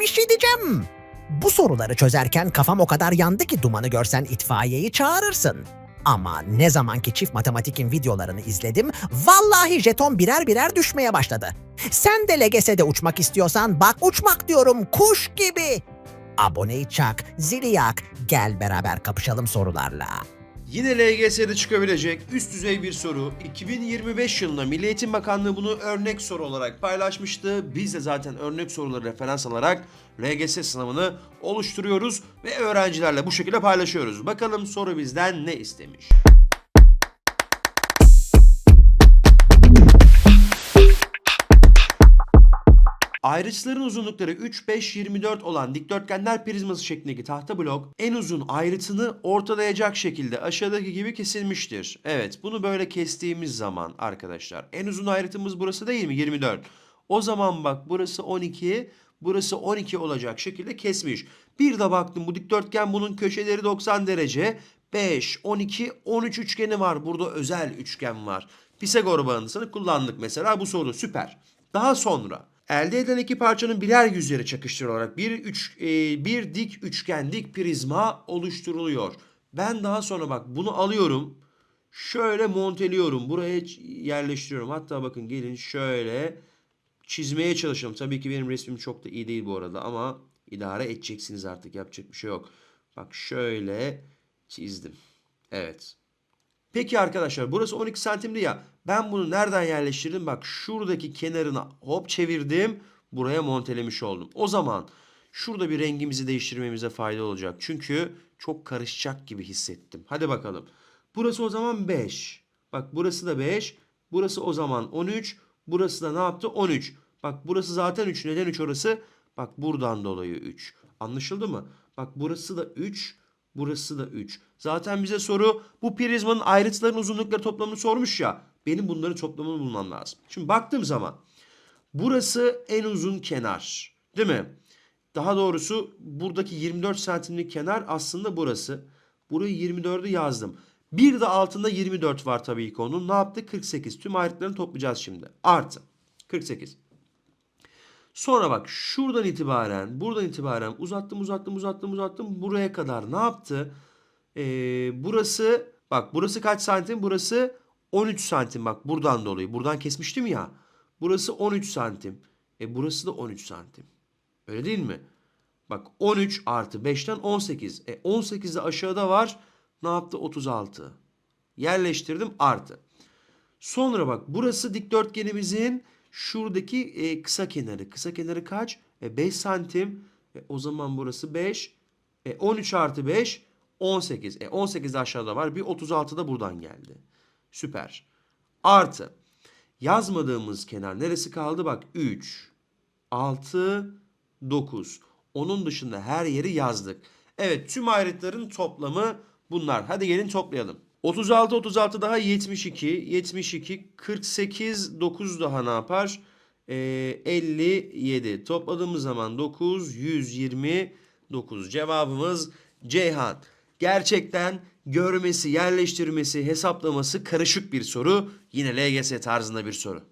bir şey diyeceğim. Bu soruları çözerken kafam o kadar yandı ki dumanı görsen itfaiyeyi çağırırsın. Ama ne zamanki çift matematikin videolarını izledim, vallahi jeton birer birer düşmeye başladı. Sen de LGS'de uçmak istiyorsan bak uçmak diyorum kuş gibi. Aboneyi çak, zili yak, gel beraber kapışalım sorularla. Yine LGS'de çıkabilecek üst düzey bir soru. 2025 yılında Milli Eğitim Bakanlığı bunu örnek soru olarak paylaşmıştı. Biz de zaten örnek soruları referans alarak LGS sınavını oluşturuyoruz ve öğrencilerle bu şekilde paylaşıyoruz. Bakalım soru bizden ne istemiş? Ayrıçların uzunlukları 3, 5, 24 olan dikdörtgenler prizması şeklindeki tahta blok en uzun ayrıtını ortalayacak şekilde aşağıdaki gibi kesilmiştir. Evet bunu böyle kestiğimiz zaman arkadaşlar en uzun ayrıtımız burası değil mi 24. O zaman bak burası 12 burası 12 olacak şekilde kesmiş. Bir de baktım bu dikdörtgen bunun köşeleri 90 derece 5, 12, 13 üçgeni var. Burada özel üçgen var. Pisagor bağıntısını kullandık mesela bu soru süper. Daha sonra elde edilen iki parçanın birer yüzleri çakıştırılarak bir, üç, e, bir dik üçgen, dik prizma oluşturuluyor. Ben daha sonra bak bunu alıyorum. Şöyle monteliyorum. Buraya yerleştiriyorum. Hatta bakın gelin şöyle çizmeye çalışalım. Tabii ki benim resmim çok da iyi değil bu arada ama idare edeceksiniz artık. Yapacak bir şey yok. Bak şöyle çizdim. Evet. Peki arkadaşlar burası 12 santimdi ya. Ben bunu nereden yerleştirdim? Bak şuradaki kenarına hop çevirdim. Buraya montelemiş oldum. O zaman şurada bir rengimizi değiştirmemize fayda olacak. Çünkü çok karışacak gibi hissettim. Hadi bakalım. Burası o zaman 5. Bak burası da 5. Burası o zaman 13. Burası da ne yaptı? 13. Bak burası zaten 3. Neden 3 orası? Bak buradan dolayı 3. Anlaşıldı mı? Bak burası da 3. Burası da 3. Zaten bize soru bu prizmanın ayrıntıların uzunlukları toplamını sormuş ya. Benim bunların toplamını bulmam lazım. Şimdi baktığım zaman burası en uzun kenar. Değil mi? Daha doğrusu buradaki 24 santimlik kenar aslında burası. Burayı 24'ü yazdım. Bir de altında 24 var tabii ki onun. Ne yaptı? 48. Tüm ayrıntılarını toplayacağız şimdi. Artı. 48. Sonra bak şuradan itibaren, buradan itibaren uzattım, uzattım, uzattım, uzattım. Buraya kadar ne yaptı? Ee, burası, bak burası kaç santim? Burası 13 santim. Bak buradan dolayı. Buradan kesmiştim ya. Burası 13 santim. E burası da 13 santim. Öyle değil mi? Bak 13 artı 5'ten 18. E 18 de aşağıda var. Ne yaptı? 36. Yerleştirdim artı. Sonra bak burası dikdörtgenimizin şuradaki e, kısa kenarı. Kısa kenarı kaç? E, 5 santim. E, o zaman burası 5. E, 13 artı 5 18. E, 18 de aşağıda var. Bir 36 da buradan geldi. Süper. Artı. Yazmadığımız kenar neresi kaldı? Bak 3, 6, 9. Onun dışında her yeri yazdık. Evet tüm ayrıtların toplamı bunlar. Hadi gelin toplayalım. 36 36 daha 72 72 48 9 daha ne yapar? Ee, 57 topladığımız zaman 9 129 cevabımız Ceyhan. Gerçekten görmesi, yerleştirmesi, hesaplaması karışık bir soru. Yine LGS tarzında bir soru.